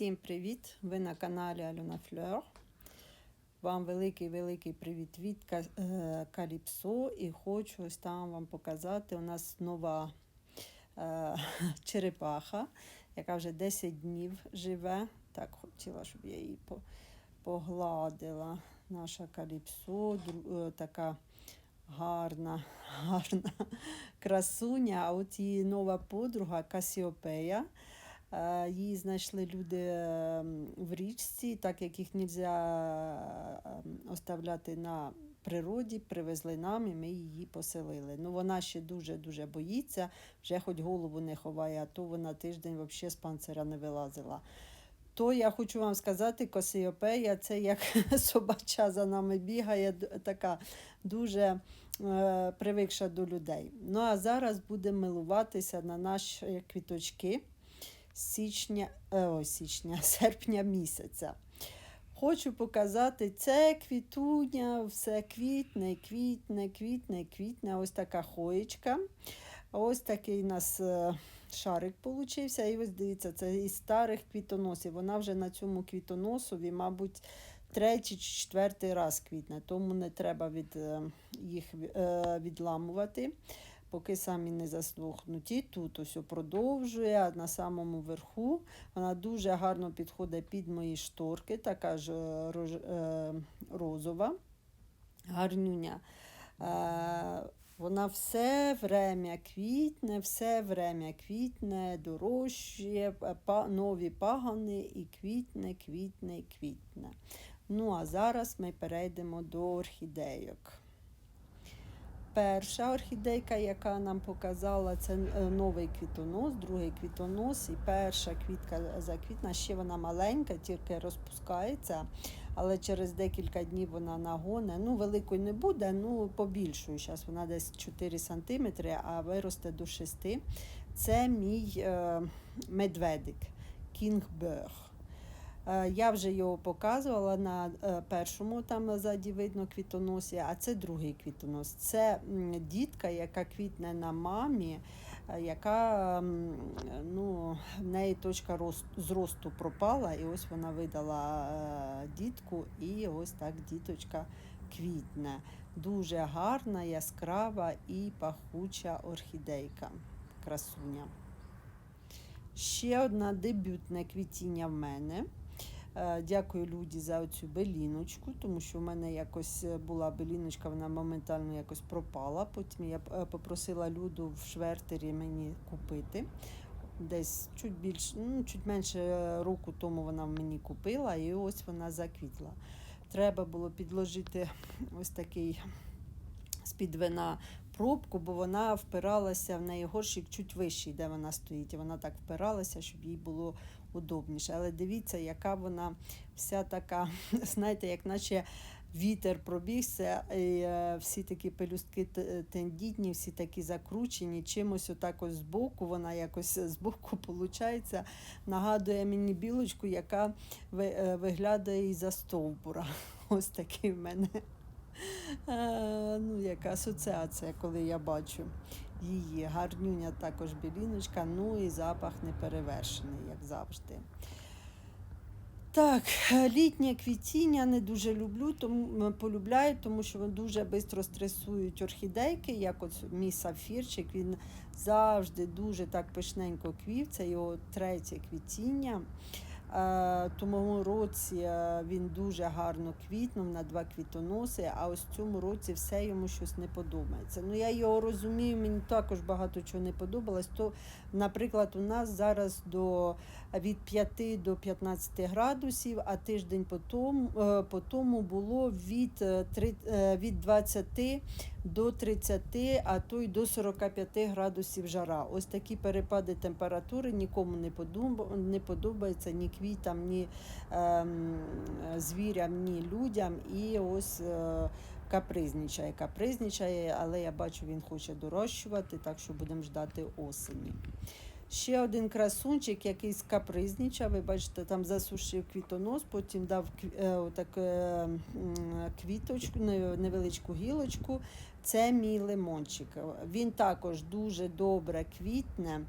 Всім привіт! Ви на каналі Альона Флер. Вам великий-великий привіт від е, Каліпсо і хочу ось там вам показати. У нас нова е, черепаха, яка вже 10 днів живе. Так, хотіла, щоб я її погладила. Наша Каліпсо, е, така гарна, гарна красуня. А от її нова подруга Касіопея. Е, Її знайшли люди ем, в річці, так як їх не можна оставляти на природі, привезли нам і ми її поселили. Ну, вона ще дуже-дуже боїться, вже хоч голову не ховає, а то вона тиждень взагалі з панцира не вилазила. То я хочу вам сказати, косіопея це як собача за нами бігає, така дуже е, привикша до людей. Ну а зараз будемо милуватися на наші квіточки січня, е, ой, січня, серпня місяця. Хочу показати, це квітуня, все квітне, квітне, квітне, квітне. Ось така хоєчка. Ось такий у нас е, шарик получився. І ось дивіться, це із старих квітоносів. Вона вже на цьому квітоносові, мабуть, третій чи четвертий раз квітне, тому не треба від, е, їх відламувати поки самі не засохнуть. І тут ось продовжує, а на самому верху вона дуже гарно підходить під мої шторки, така ж е, е, розова, гарнюня. Е, вона все время квітне, все время квітне, дорожчає, нові пагани і квітне, квітне, квітне. Ну а зараз ми перейдемо до орхідейок. Перша орхідейка, яка нам показала, це е, новий квітонос, другий квітонос і перша квітка заквітна. Ще вона маленька, тільки розпускається, але через декілька днів вона нагоне. Ну, великою не буде, ну побільшою. Зараз вона десь 4 см, а виросте до 6 Це мій е, медведик. Е, Я вже його показувала на е, першому, там ззаді видно квітоносі, а це другий квітонос. Це дітка, яка квітне на мамі, е, яка ну, в неї точка рост- зросту пропала, і ось вона видала е, дітку, і ось так діточка квітне. Дуже гарна, яскрава і пахуча орхідейка, красуня. Ще одна дебютне квітіння в мене. Е, Дякую Люді за цю беліночку, тому що в мене якось е, була беліночка, вона моментально якось пропала. Потім я е, попросила Люду в швертері мені купити. Десь чуть більш, ну, чуть менше року тому вона мені купила, і ось вона заквітла. Треба було підложити ось такий з-під вина пробку, бо вона впиралася в неї горщик чуть вищий, де вона стоїть. І вона так впиралася, щоб їй було удобніше. Але дивіться, яка вона вся така, знаєте, як наче вітер пробігся, і е, всі такі пелюстки тендітні, всі такі закручені, чимось отак ось збоку, вона якось збоку, виходить, нагадує мені білочку, яка е, виглядає із-за стовбура. Ось такий в мене. Е, ну, яка асоціація, коли я бачу її. Гарнюня також біліночка, ну і запах неперевершений, як завжди. Так, літнє квітіння не дуже люблю, тому полюбляю, тому що вони дуже швидко стресують орхідейки, як от мій сафірчик, він завжди дуже так пишненько квів, це його третє квітіння. Е, Тому році е, він дуже гарно квітнув на два квітоноси, а ось цьому році все йому щось не подобається. Ну я його розумію, мені також багато чого не подобалось. То, наприклад, у нас зараз до від 5 до 15 градусів, а тиждень по тому, е, по тому було від, від 20 до 30, а то й до 45 градусів жара. Ось такі перепади температури нікому не, не подобається ні квітам, ні е, звірям, ні людям. І ось е, капризничає, капризничає, але я бачу, він хоче дорощувати, так що будемо ждати осені. Ще один красунчик, який скапризнічав, ви бачите, там засушив квітонос, потім дав е, отак, е, квіточку, невеличку гілочку. Це мій лимончик. Він також дуже добре квітне.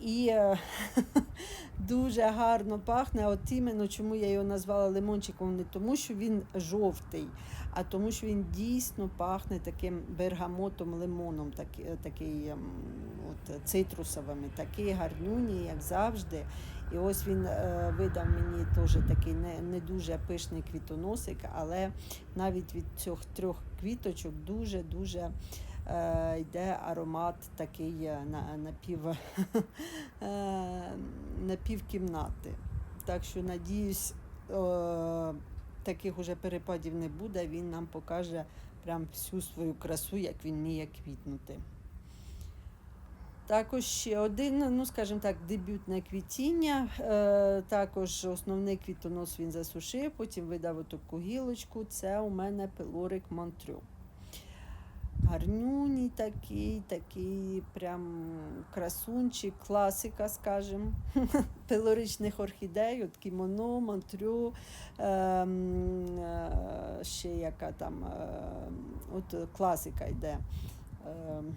І е, дуже гарно пахне. От іменно чому я його назвала лимончиком, не тому, що він жовтий, а тому, що він дійсно пахне таким бергамотом, лимоном, такий, такий ем, от, цитрусовими, такий гарнюні, як завжди. І ось він е, видав мені теж такий не, не дуже пишний квітоносик, але навіть від цих трьох квіточок дуже-дуже е, йде аромат такий е, напів, е, напівкімнати. Так що надіюсь, е, таких уже перепадів не буде. Він нам покаже прям всю свою красу, як він вміє квітнути. Також ще один, ну скажімо так, дебютне квітіння. Е, також основний квітонос він засушив, потім видав таку гілочку. Це у мене пилорик Монтрю. Гарнюній такий, такий прям красунчик, класика, скажімо, пилоричних орхідей, от кімоно, монтрю, ем, е, ще яка там, е, от класика йде. Ем,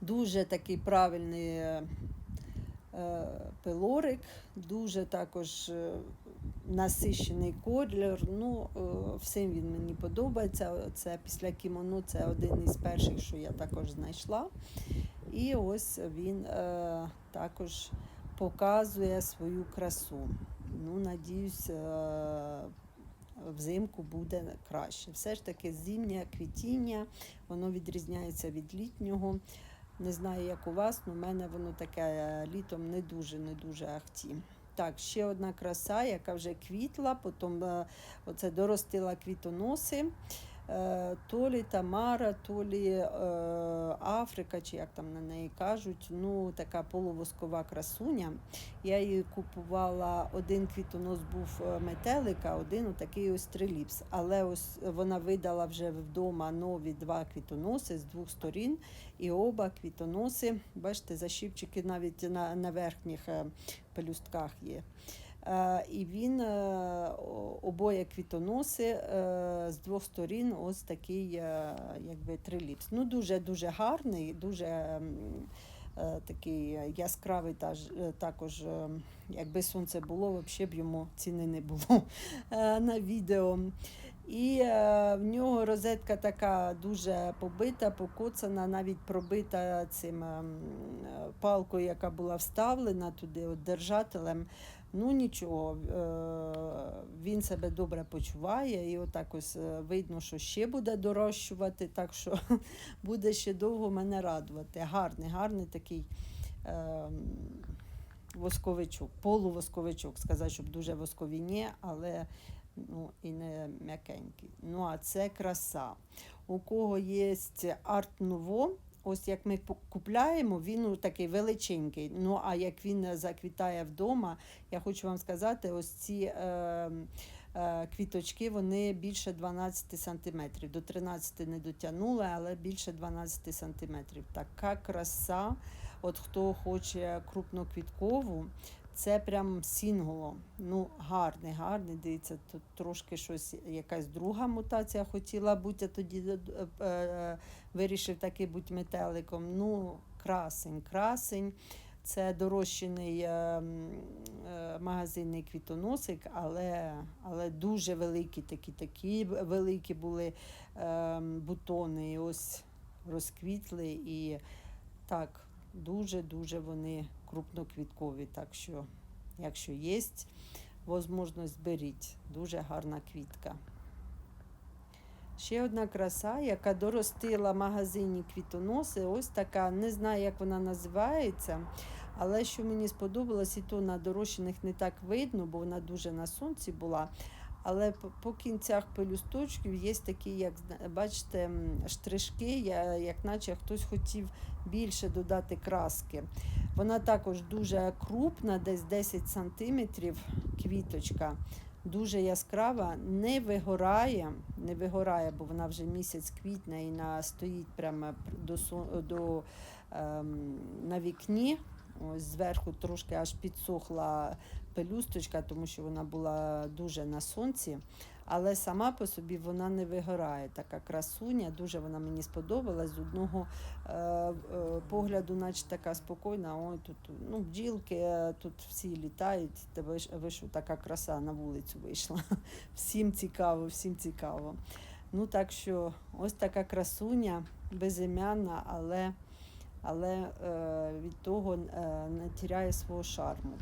Дуже такий правильний е, пилорик, дуже також насищений колір. Ну, е, всім він мені подобається. Це після кімоно, це один із перших, що я також знайшла. І ось він е, також показує свою красу. Ну, надіюсь, е, взимку буде краще. Все ж таки зимнє квітіння, воно відрізняється від літнього. Не знаю, як у вас, але в мене воно таке е, літом не дуже, не дуже ахті. Так, ще одна краса, яка вже квітла, потім е, оце доростила квітоноси. Е, То лі Тамара, то лі е, Африка, чи як там на неї кажуть, ну така полувоскова красуня. Я її купувала, один квітонос був е, метелика, один такий ось триліпс. Але ось вона видала вже вдома нові два квітоноси з двох сторін. І оба квітоноси, бачите, защіпчики навіть на, на верхніх е, пелюстках є. Е, І він е, обоє квітоноси е, з двох сторін ось такий якби триліпс. Ну, дуже дуже гарний, дуже е, такий яскравий та також. е, Якби сонце було, взагалі б йому ціни не було на відео. І в нього розетка така дуже побита, покоцана, навіть пробита цим ем, палкою, яка була вставлена туди от держателем. Ну нічого, е, він себе добре почуває, і отак ось е, видно, що ще буде дорощувати, так що буде ще довго мене радувати. Гарний, гарний такий. ем, Восковичок, полувосковичок, сказати, щоб дуже воскові ні, але ну, і не м'якенький. Ну, а це краса. У кого є арт нуво, ось як ми купляємо, він такий величенький. Ну, а як він заквітає вдома, я хочу вам сказати, ось ці. Е, е, Квіточки вони більше 12 сантиметрів. До 13 не дотягнули, але більше 12 сантиметрів. Така краса. От хто хоче крупноквіткову, це прям сінголо. Ну, гарний, гарний. Дивіться, тут трошки щось, якась друга мутація хотіла бути, а тоді е, е, вирішив таки бути метеликом. Ну, красень, красень. Це дорощений е, е, магазинний квітоносик, але, але дуже великі такі, такі великі були е, бутони. І ось розквітли і так, дуже-дуже вони крупноквіткові. Так що, якщо є можливість, беріть. Дуже гарна квітка. Ще одна краса, яка доростила в магазині квітоноси. Ось така, не знаю, як вона називається. Але що мені сподобалось, і то на дорощених не так видно, бо вона дуже на сонці була. Але по- кінцях пелюсточків є такі, як бачите, штришки, як наче хтось хотів більше додати краски. Вона також дуже крупна, десь 10 сантиметрів квіточка. Дуже яскрава, не вигорає, не вигорає, бо вона вже місяць квітне і на, стоїть прямо до, до, ем, на вікні. Ось зверху трошки аж підсохла пелюсточка, тому що вона була дуже на сонці. Але сама по собі вона не вигорає. Така красуня, дуже вона мені сподобалась. З одного е, е, погляду, наче така спокійна. Ой, тут ну, бджілки, е, тут всі літають. Та ви, ви що, така краса на вулицю вийшла. Всім цікаво, всім цікаво. Ну так що ось така красуня, безім'яна, але, але е, від того е, не тіряє свого шарму.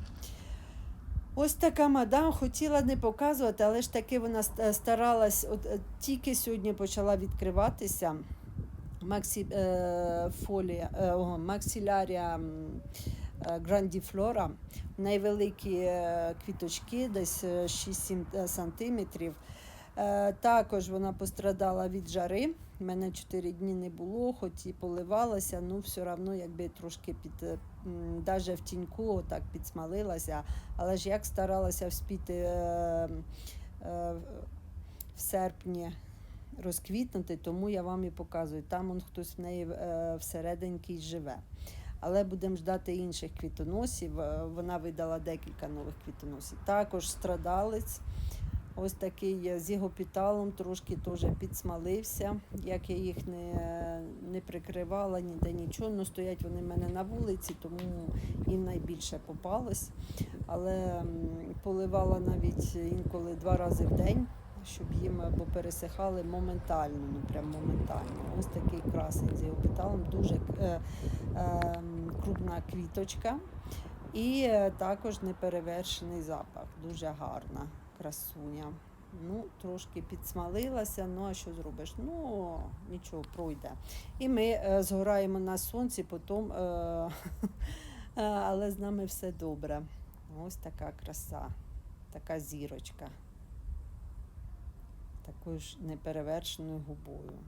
Ось така мадам хотіла не показувати, але ж таки вона ст- старалась, от е, тільки сьогодні почала відкриватися. Максі, е, фолія, е, о, максилярія е. Найвеликі е, квіточки, десь е, 6-7 сантиметрів. Е, також вона пострадала від жари. Мене 4 дні не було, хоч і поливалася, ну все одно якби трошки під, е, м, даже в тіньку так підсмалилася. Але ж як старалася вспіти е, е, в серпні розквітнути, тому я вам і показую. Там он хтось в неї е, всерединки й живе. Але будемо ждати інших квітоносів. Е, Вона видала декілька нових квітоносів. Також страдалець. Ось такий е, з ігопіталом трошки теж підсмалився. Як я їх не, не прикривала, ніде нічого. Ну, стоять вони в мене на вулиці, тому їм найбільше попалось. Але поливала навіть інколи два рази в день, щоб їм або пересихали моментально, ну прям моментально. Ось такий красень з ігопіталом, дуже е, е, крупна квіточка. І е, також неперевершений запах, дуже гарна красуня. Ну, трошки підсмалилася, ну а що зробиш? Ну, нічого, пройде. І ми е, згораємо на сонці, потім, е, е, але з нами все добре. Ось така краса, така зірочка. Такою ж неперевершеною губою.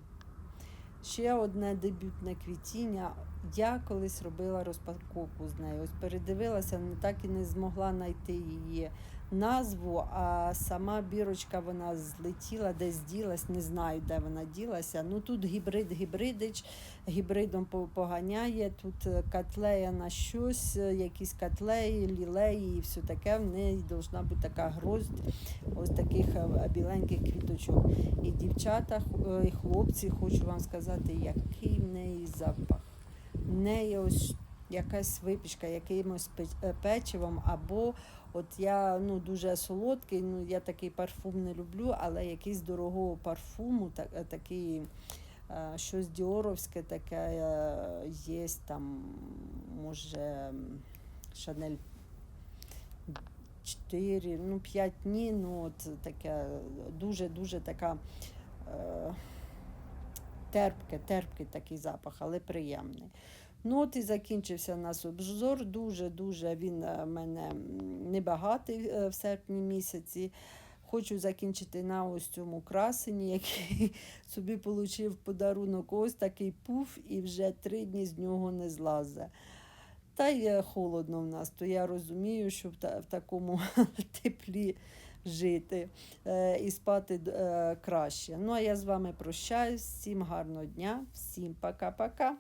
Ще одне дебютне квітіння. Я колись робила розпаковку з нею. Ось передивилася, так і не змогла знайти її назву, а сама бірочка вона злетіла, десь ділась, не знаю, де вона ділася. Ну тут гібрид гібридич, гібридом по- поганяє, тут е, котлея на щось, е, якісь котлеї, лілеї і все таке. В неї повинна бути така гроздь ось таких е, біленьких квіточок. І дівчата, і хлопці, хочу вам сказати, який в неї запах. В неї ось якась випічка, якимось е, печивом, або от я ну, дуже солодкий, ну я такий парфум не люблю, але якийсь дорогого парфуму, так, е, такий. е, Щось діоровське таке є там, може, Шанель 4, ну 5 дні, ну от таке дуже-дуже така е, терпке, терпкий такий запах, але приємний. Ну от і закінчився нас обзор. Дуже-дуже він е, мене небагатий е, в серпні місяці. Хочу закінчити на ось цьому красені, який собі отримав подарунок. Ось такий пуф, і вже три дні з нього не злазе. Та й е, холодно в нас, то я розумію, що в, та, в такому теплі жити е, і спати е, краще. Ну а я з вами прощаюсь. Всім гарного дня, всім пока-пока.